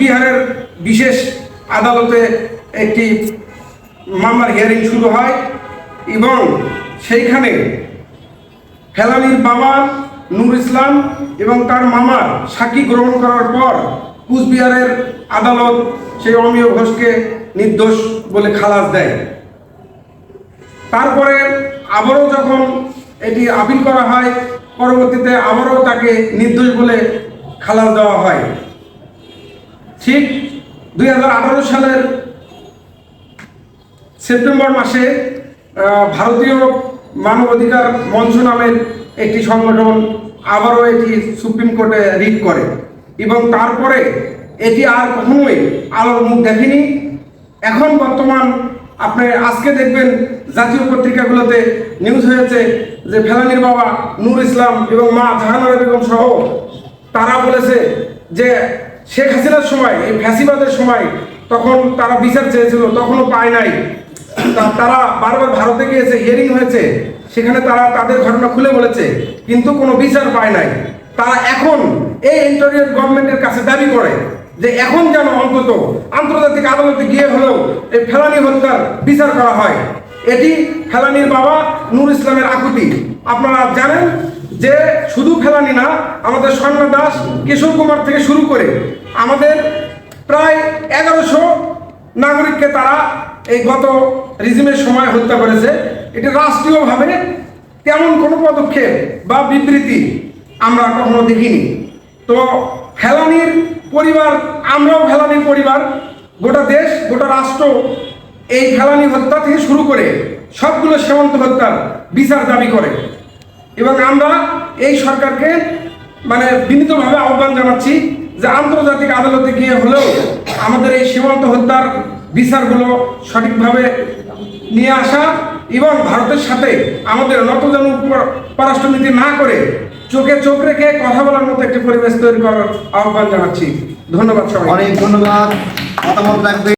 বিহারের বিশেষ আদালতে একটি মামলার হিয়ারিং শুরু হয় এবং সেইখানে ফেলানির বাবা নূর ইসলাম এবং তার মামার সাক্ষী গ্রহণ করার পর কুচবিহারের আদালত সেই অমিয় ঘোষকে নির্দোষ বলে খালাস দেয়। তারপরে আবারও যখন এটি আপিল করা হয়, পরবর্তীতে আবারও তাকে নির্দোষ বলে খালাস দেওয়া হয়। ঠিক দুই হাজার আঠারো সালের সেপ্টেম্বর মাসে ভারতীয় মানবাধিকার মঞ্চ নামের একটি সংগঠন আবারও এটি সুপ্রিম কোর্টে রিট করে এবং তারপরে এটি আর কখনোই আলোর মুখ দেখেনি। এখন বর্তমান আপনি আজকে দেখবেন জাতীয় পত্রিকাগুলোতে নিউজ হয়েছে যে ফেলানির বাবা নূর ইসলাম এবং মা জাহানারা বেগম সহ তারা বলেছে যে শেখ হাসিনার সময়, এই ফ্যাসিবাদের সময় তখন তারা বিচার চেয়েছিল, তখনও পায় নাই। তারা বারবার ভারতে গিয়েছে হিয়ারিং হয়েছে, সেখানে তারা তাদের ঘটনা খুলে বলেছে, কিন্তু কোনো বিচার পায় নাই। তারা এখন এই ইন্টারিয়ার গভর্নমেন্টের কাছে দাবি করে যে এখন যেন অন্তত আন্তর্জাতিক আদালতে গিয়ে হলেও এই ফেলানি হত্যার বিচার করা হয়। এটি ফেলানির বাবা নূর ইসলামের আকুতি। আপনারা জানেন যে শুধু ফেলানি না, আমাদের স্বর্ণা দাস কিশোর কুমার থেকে শুরু করে আমাদের প্রায় এগারোশো নাগরিককে তারা এই গত রিজিমের সময় হত্যা করেছে। এটি রাষ্ট্রীয়ভাবে তেমন কোনো পদক্ষেপ বা বিবৃতি আমরা কখনো দেখিনি। তো ফেলানির পরিবার, আমরাও ফেলানির পরিবার, গোটা দেশ, গোটা রাষ্ট্র এই ফেলানি হত্যা থেকে শুরু করে সবগুলো সীমান্ত হত্যার বিচার দাবি করে। এবং আমরা এই সরকারকে মানে বিনীতভাবে আহ্বান জানাচ্ছি যে আন্তর্জাতিক আদালতে গিয়ে হলেও আমাদের এই সীমান্ত হত্যার বিচারগুলো সঠিকভাবে নিয়ে আসা এবং ভারতের সাথে আমাদের নতজন পররাষ্ট্রনীতি না করে চোখে চোখ রেখে কথা বলার মতো একটি পরিবেশ তৈরি করার আহ্বান জানাচ্ছি। ধন্যবাদ সবাই অনেক ধন্যবাদ। মতামত রাখবে